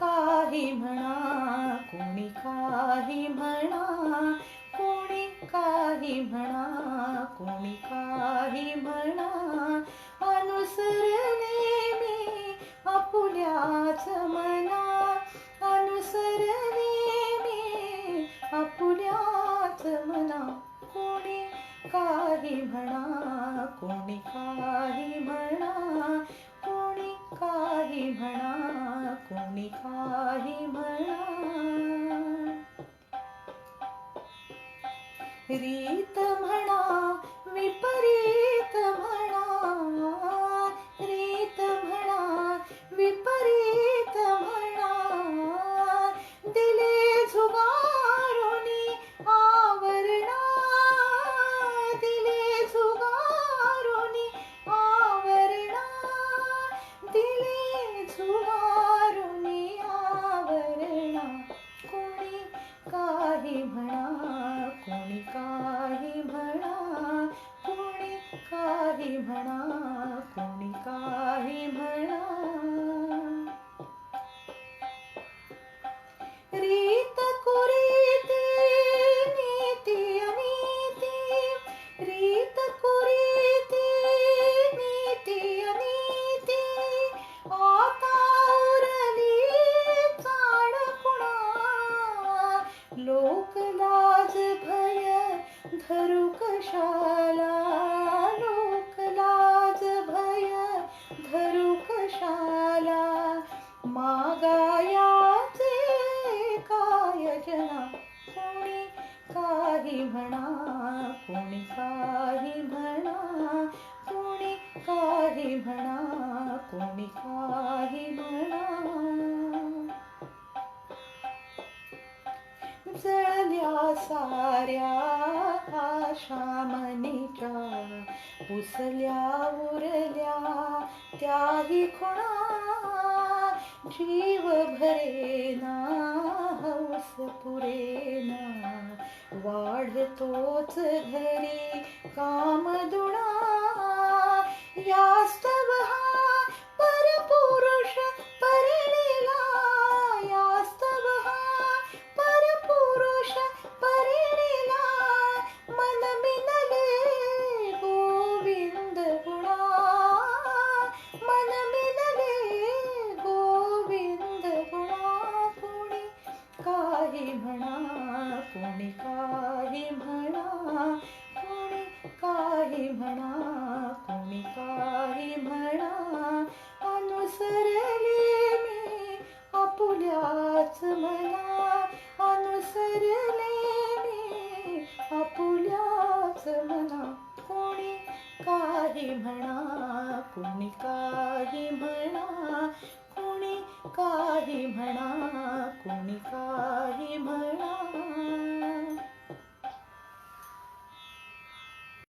काही म्हणा कोणी काही म्हणा कोणी काही म्हणा कोणी काही म्हणा. अनुसरणे मी आपुल्याच म्हणा. अनुसरणे मी आपुल्याच म्हणा. कोणी काही म्हणा कोणी काही ರೀತ म्हणा कोणी काही म्हणा. मागायाचे काय जना कोणी काही म्हणा कोणी काही म्हणा कोणी काही म्हणा कोणी काही म्हणा. जळल्या साऱ्या आशा मनीच्या पुसल्या उरल्या त्याही खुणा जीव भरेना हौस पुरेना वाढतोच घरी काम दुणा काही म्हणा कोणी काही म्हणा अनुसरले मी आपुल्याच म्हणा अनुसरले मी आपुल्याच म्हणा. कोणी काही म्हणा कोणी काही म्हणा कोणी काही म्हणा कोणी काही